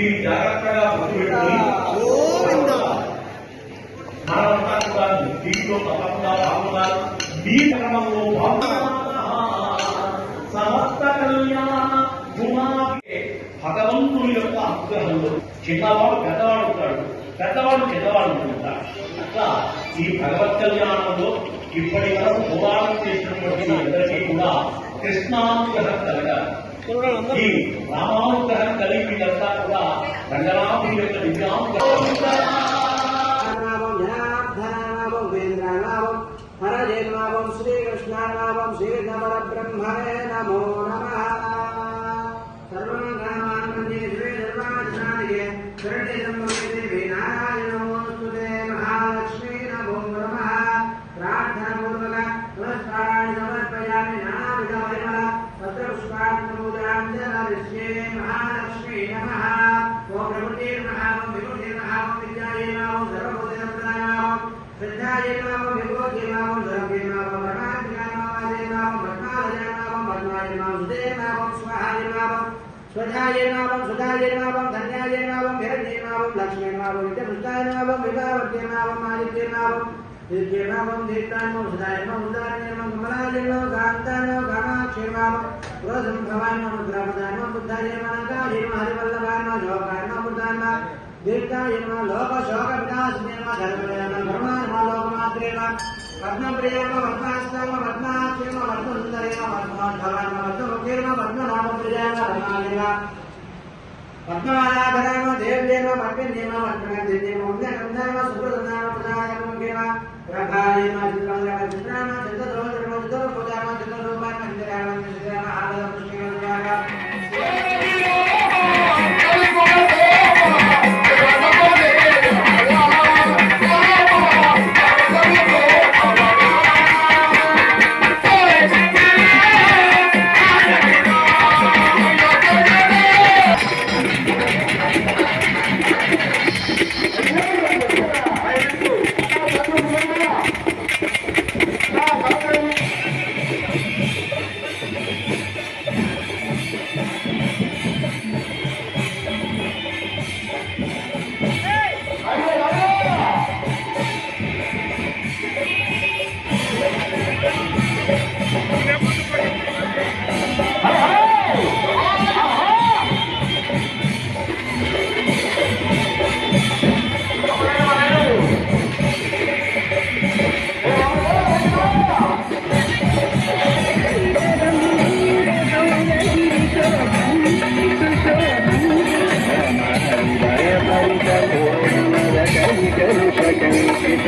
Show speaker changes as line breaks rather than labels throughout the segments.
మీరు జాగ్రత్తగా గుర్తుపెట్టుకుని మనమంతా కూడా దీంట్లో తప్పకుండా క్రమంలో సమస్త కళ్యాణ భగవంతుని యొక్క అనుగ్రహంలో చిన్నవాడు పెద్దవాడు ఉంటాడు. పెద్దవాడు చిన్నవాడు ఉంటాడు. అట్లా ఈ భగవత్ కళ్యాణంలో ఇప్పటి వరకు పోరాటం చేసినటువంటి అందరికీ కూడా కృష్ణానుగ్రహం కలగాలి. ಈ ರಾಮಾವತಾರ ಕಲಿಪಿದಂತ ಕೂಡ ರಂಗನಾಥಿಗಳಿಂದ ವಿದ್ಯಾಂತ
ನಾಮಂ ಜನಾರ್ದನ ನಾಮಂ ವೇಂದ್ರ ನಾಮಂ ಹರಜೇ ನಾಮಂ ಶ್ರೀಕೃಷ್ಣ ನಾಮಂ ಶ್ರೀ ನವರ ಬ್ರಹ್ಮವೇ ನಮೋ ನಮಃ परमश्री नमः ओम प्रभुते नमः ओम विभुते नमः ओम विद्याये नमः ओम सर्वभूते नमः ओम श्रद्धाये नमः ओम विभूते नमः ओम सर्वे नमः ओम परमात्मा नमः वादे नमः ओम पद्मालय नमः ओम पद्माय नमः ओम सुदे नमः ओम स्वाहाय नमः ओम स्वधाये नमः ओम सुधाये नमः ओम धन्याय नमः ओम हिरण्ये नमः ओम लक्ष्मी नमः ओम विद्याभूताय नमः ओम विभावर्ते नमः ओम आदित्य नमः ओम दिव्य नमः ओम देवताय नमः सुधाय नमः उदारण्य नमः कमलाय नमः कांताय नमः కామాక్షేనాం క్రోధం భవానాం ద్రవదానాం బుద్ధాయేనాం కాయేనాం హరివల్లభానాం యోగానాం బుద్ధానాం దీర్ఘాయమ లోక శోక వినాశనేమ ధర్మేణ ధర్మాన లోకమాత్రేణ పద్మప్రియేమ పద్మాస్తమ పద్మాక్షేమ పద్మసుందరేమ పద్మోద్భవాన పద్మముఖేమ పద్మనామ ప్రియేమ రమాలేమ పద్మనాభనామ దేవ్యేమ పద్మన్యేమ పద్మగంధేమ ఉందనందమ సుప్రదందామ ప్రదాయమ ముఖేమ ప్రభాయేమ చిత్రంగమ చిత్రామ చిత్తదోషమ చిత్తరూపదామ చిత్తరూపాయ మందిరామ చిత్రామ ఆలయ పుష్టిమ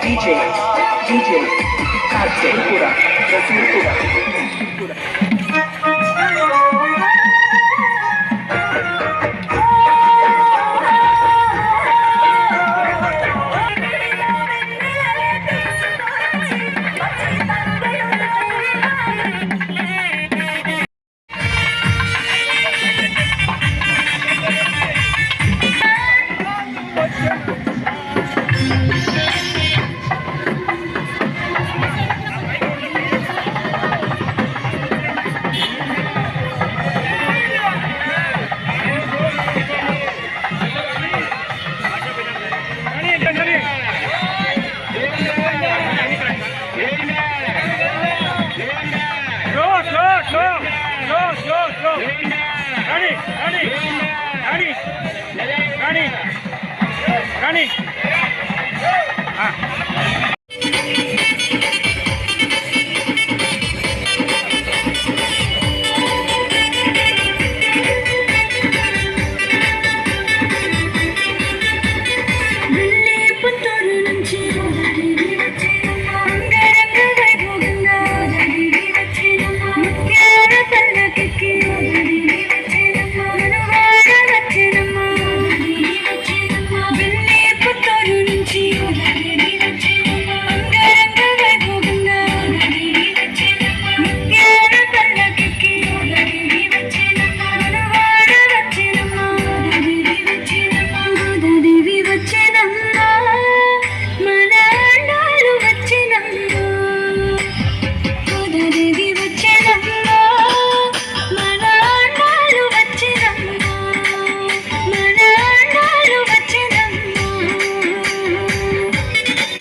DJ, DJ, Rasimpura, Rasimpura, Rasimpura.
Feliz. Ah.